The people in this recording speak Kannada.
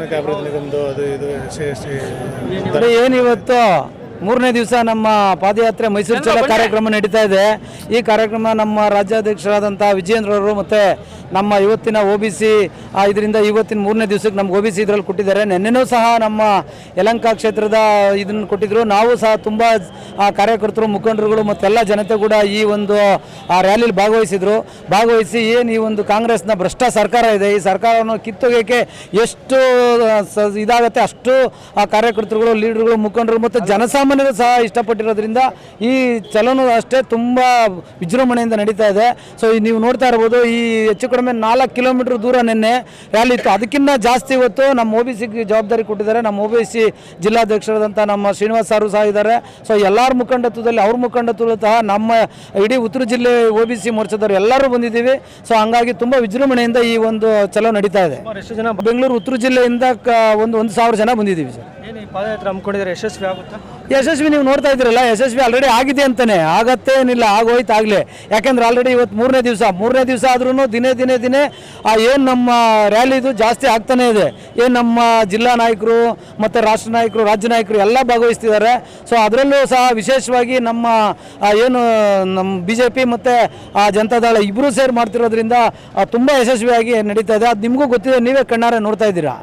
ಕಾರ್ಮಿಕ ಅಭಿವೃದ್ಧಿ ನಿಗಮದು ಅದು ಇದು ಏನು ಇವತ್ತು ಮೂರನೇ ದಿವಸ ನಮ್ಮ ಪಾದಯಾತ್ರೆ ಮೈಸೂರು ಚಲೋ ಕಾರ್ಯಕ್ರಮ ನಡೀತಾ ಇದೆ. ಈ ಕಾರ್ಯಕ್ರಮ ನಮ್ಮ ರಾಜ್ಯಾಧ್ಯಕ್ಷರಾದಂಥ ವಿಜೇಂದ್ರ ಅವರು ಮತ್ತು ನಮ್ಮ ಇವತ್ತಿನ ಒ ಬಿ ಸಿ ಇದರಿಂದ ಇವತ್ತಿನ ಮೂರನೇ ದಿವಸಕ್ಕೆ ನಮ್ಗೆ ಒ ಬಿ ಸಿ ಇದರಲ್ಲಿ ಕೊಟ್ಟಿದ್ದಾರೆ. ನಿನ್ನೆನೂ ಸಹ ನಮ್ಮ ಯಲಂಕ ಕ್ಷೇತ್ರದ ಇದನ್ನು ಕೊಟ್ಟಿದ್ರು. ನಾವು ಸಹ ತುಂಬ ಕಾರ್ಯಕರ್ತರು, ಮುಖಂಡರುಗಳು ಮತ್ತೆಲ್ಲ ಜನತೆ ಕೂಡ ಈ ಒಂದು ರ್ಯಾಲಿಲಿ ಭಾಗವಹಿಸಿದ್ರು. ಭಾಗವಹಿಸಿ ಏನು ಈ ಒಂದು ಕಾಂಗ್ರೆಸ್ನ ಭ್ರಷ್ಟ ಸರ್ಕಾರ ಇದೆ. ಈ ಸರ್ಕಾರವನ್ನು ಕಿತ್ತೊಗೆಯಕ್ಕೆ ಎಷ್ಟು ಇದಾಗುತ್ತೆ ಅಷ್ಟು, ಆ, ಕಾರ್ಯಕರ್ತರುಗಳು, ಲೀಡರ್ಗಳು, ಮುಖಂಡರು ಮತ್ತು ಜನಸಾಮಾನ್ಯರು ಸಹ ಇಷ್ಟಪಟ್ಟಿರೋದ್ರಿಂದ ಈ ಚಲನ ಅಷ್ಟೇ ತುಂಬ ವಿಜೃಂಭಣೆಯಿಂದ ನಡೀತಾ ಇದೆ. ಸೊ ನೀವು ನೋಡ್ತಾ ಇರ್ಬೋದು ಈ ಹೆಚ್ಚು ಕಡಿಮೆ ನಾಲ್ಕು ಕಿಲೋಮೀಟರ್ ದೂರ ನಿನ್ನೆ ರ್ಯಾಲಿ ಇತ್ತು. ಅದಕ್ಕಿಂತ ಜಾಸ್ತಿ ಇವತ್ತು ನಮ್ಮ ಒ ಬಿ ಸಿಗೆ ಜವಾಬ್ದಾರಿ ಕೊಟ್ಟಿದ್ದಾರೆ. ನಮ್ಮ ಒ ಬಿ ಸಿ ಜಿಲ್ಲಾಧ್ಯಕ್ಷರಾದಂಥ ನಮ್ಮ ಶ್ರೀನಿವಾಸ್ ಸಾರು ಸಹ ಇದ್ದಾರೆ. ಸೊ ಎಲ್ಲರ ಮುಖಂಡತ್ವದಲ್ಲಿ ಅವ್ರ ಮುಖಂಡತ್ವದ ಸಹ ನಮ್ಮ ಇಡೀ ಉತ್ತರ ಜಿಲ್ಲೆ ಒ ಬಿ ಸಿ ಮೋರ್ಚಾದವರು ಎಲ್ಲರೂ ಬಂದಿದ್ದೀವಿ. ಸೊ ಹಂಗಾಗಿ ತುಂಬ ವಿಜೃಂಭಣೆಯಿಂದ ಈ ಒಂದು ಚಲೋ ನಡೀತಾ ಇದೆ. ಎಷ್ಟು ಜನ ಬೆಂಗಳೂರು ಉತ್ತರ ಜಿಲ್ಲೆಯಿಂದ ಒಂದು ಒಂದು ಸಾವಿರ ಜನ ಬಂದಿದ್ದೀವಿ ಸರ್. ಪಾದಯಾತ್ರೆ ಹಮ್ಮಿಕೊಂಡಿದ್ರೆ ಯಶಸ್ವಿ ಆಗುತ್ತೆ? ಯಶಸ್ವಿ ನೀವು ನೋಡ್ತಾ ಇದ್ದೀರಲ್ಲ, ಯಶಸ್ವಿ ಆಲ್ರೆಡಿ ಆಗಿದೆ ಅಂತಾನೆ. ಆಗತ್ತೆ ಏನಿಲ್ಲ, ಆಗೋಯ್ತು, ಆಗಲೇ. ಯಾಕೆಂದ್ರೆ ಆಲ್ರೆಡಿ ಇವತ್ತು ಮೂರನೇ ದಿವಸ ಮೂರನೇ ದಿವಸ ಆದ್ರೂ ದಿನೇ ದಿನೇ ದಿನೇ, ಆ ಏನು ನಮ್ಮ ರ್ಯಾಲಿದು ಜಾಸ್ತಿ ಆಗ್ತಾನೆ ಇದೆ. ಏನು ನಮ್ಮ ಜಿಲ್ಲಾ ನಾಯಕರು, ಮತ್ತು ರಾಷ್ಟ್ರ ನಾಯಕರು, ರಾಜ್ಯ ನಾಯಕರು ಎಲ್ಲ ಭಾಗವಹಿಸ್ತಿದ್ದಾರೆ. ಸೊ ಅದರಲ್ಲೂ ಸಹ ವಿಶೇಷವಾಗಿ ನಮ್ಮ ಏನು ನಮ್ಮ ಬಿ ಜೆ ಪಿ ಮತ್ತು ಜನತಾದಳ ಇಬ್ಬರೂ ಸೇರಿ ಮಾಡ್ತಿರೋದ್ರಿಂದ ತುಂಬ ಯಶಸ್ವಿಯಾಗಿ ನಡೀತಾ ಇದೆ. ಅದು ನಿಮಗೂ ಗೊತ್ತಿದೆ, ನೀವೇ ಕಣ್ಣಾರೆ ನೋಡ್ತಾ ಇದ್ದೀರಾ?